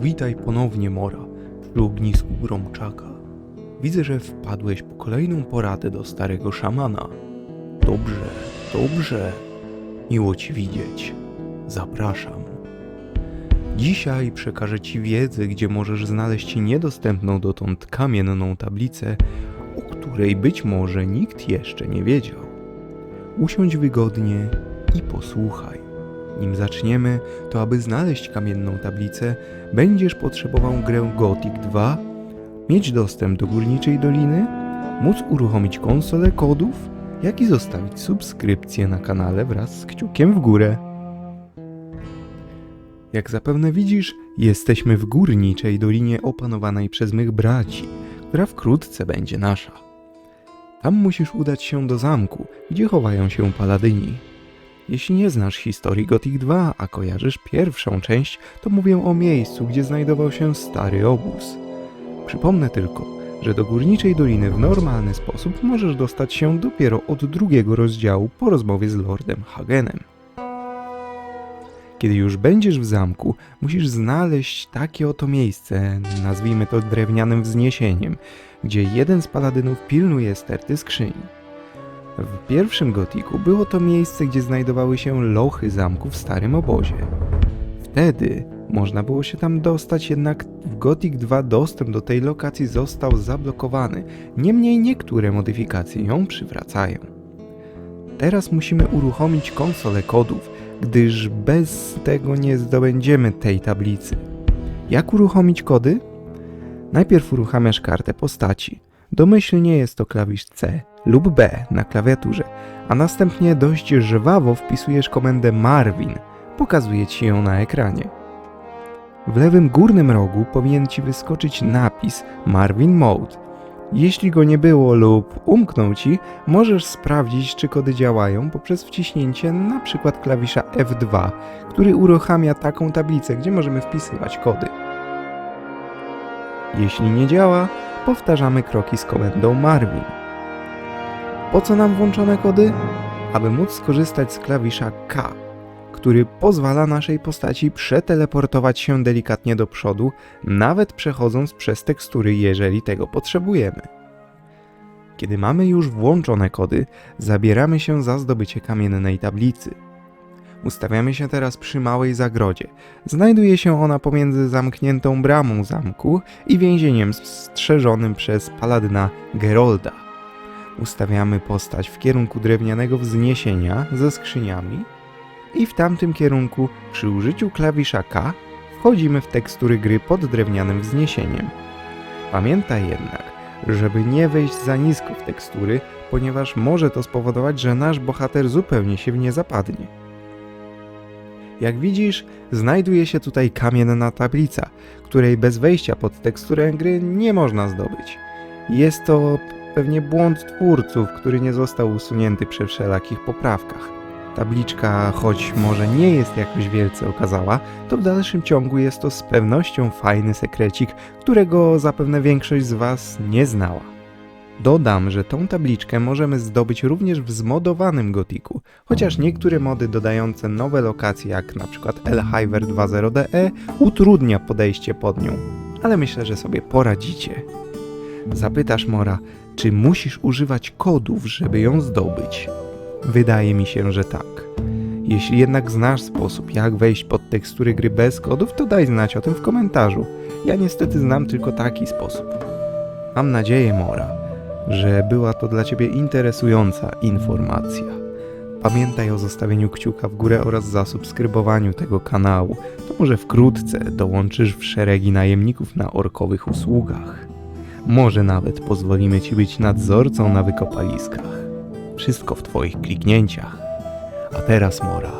Witaj ponownie, Mora, przy ognisku Gromczaka. Widzę, że wpadłeś po kolejną poradę do starego szamana. Dobrze, dobrze. Miło ci widzieć. Zapraszam. Dzisiaj przekażę ci wiedzę, gdzie możesz znaleźć niedostępną dotąd kamienną tablicę, o której być może nikt jeszcze nie wiedział. Usiądź wygodnie i posłuchaj. Nim zaczniemy, to aby znaleźć kamienną tablicę, będziesz potrzebował grę Gothic 2, mieć dostęp do Górniczej Doliny, móc uruchomić konsolę kodów, jak i zostawić subskrypcję na kanale wraz z kciukiem w górę. Jak zapewne widzisz, jesteśmy w Górniczej Dolinie opanowanej przez mych braci, która wkrótce będzie nasza. Tam musisz udać się do zamku, gdzie chowają się paladyni. Jeśli nie znasz historii Gothic 2, a kojarzysz pierwszą część, to mówię o miejscu, gdzie znajdował się stary obóz. Przypomnę tylko, że do Górniczej Doliny w normalny sposób możesz dostać się dopiero od drugiego rozdziału po rozmowie z Lordem Hagenem. Kiedy już będziesz w zamku, musisz znaleźć takie oto miejsce, nazwijmy to drewnianym wzniesieniem, gdzie jeden z paladynów pilnuje sterty skrzyni. W pierwszym gotiku było to miejsce, gdzie znajdowały się lochy zamku w starym obozie. Wtedy można było się tam dostać, jednak w Gothic 2 dostęp do tej lokacji został zablokowany. Niemniej niektóre modyfikacje ją przywracają. Teraz musimy uruchomić konsolę kodów, gdyż bez tego nie zdobędziemy tej tablicy. Jak uruchomić kody? Najpierw uruchamiasz kartę postaci. Domyślnie jest to klawisz C lub B na klawiaturze, a następnie dość żwawo wpisujesz komendę Marvin. Pokazuje ci ją na ekranie. W lewym górnym rogu powinien ci wyskoczyć napis Marvin Mode. Jeśli go nie było lub umknął ci, możesz sprawdzić, czy kody działają poprzez wciśnięcie przykład klawisza F2, który uruchamia taką tablicę, gdzie możemy wpisywać kody. Jeśli nie działa, powtarzamy kroki z komendą Marvin. Po co nam włączone kody? Aby móc skorzystać z klawisza K, który pozwala naszej postaci przeteleportować się delikatnie do przodu, nawet przechodząc przez tekstury, jeżeli tego potrzebujemy. Kiedy mamy już włączone kody, zabieramy się za zdobycie kamiennej tablicy. Ustawiamy się teraz przy małej zagrodzie. Znajduje się ona pomiędzy zamkniętą bramą zamku i więzieniem strzeżonym przez paladyna Gerolda. Ustawiamy postać w kierunku drewnianego wzniesienia ze skrzyniami i w tamtym kierunku przy użyciu klawisza K wchodzimy w tekstury gry pod drewnianym wzniesieniem. Pamiętaj jednak, żeby nie wejść za nisko w tekstury, ponieważ może to spowodować, że nasz bohater zupełnie się w nie zapadnie. Jak widzisz, znajduje się tutaj kamienna tablica, której bez wejścia pod teksturę gry nie można zdobyć. Jest to pewnie błąd twórców, który nie został usunięty przy wszelakich poprawkach. Tabliczka, choć może nie jest jakoś wielce okazała, to w dalszym ciągu jest to z pewnością fajny sekrecik, którego zapewne większość z Was nie znała. Dodam, że tą tabliczkę możemy zdobyć również w zmodowanym gotiku, chociaż niektóre mody dodające nowe lokacje, jak przykład Elhiver 2.0DE, utrudnia podejście pod nią, ale myślę, że sobie poradzicie. Zapytasz Mora, czy musisz używać kodów, żeby ją zdobyć? Wydaje mi się, że tak. Jeśli jednak znasz sposób, jak wejść pod tekstury gry bez kodów, to daj znać o tym w komentarzu. Ja niestety znam tylko taki sposób. Mam nadzieję, Mora, że była to dla Ciebie interesująca informacja. Pamiętaj o zostawieniu kciuka w górę oraz zasubskrybowaniu tego kanału. To może wkrótce dołączysz w szeregi najemników na orkowych usługach. Może nawet pozwolimy Ci być nadzorcą na wykopaliskach. Wszystko w Twoich kliknięciach. A teraz, Mora,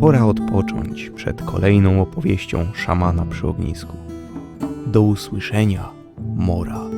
pora odpocząć przed kolejną opowieścią szamana przy ognisku. Do usłyszenia, Mora.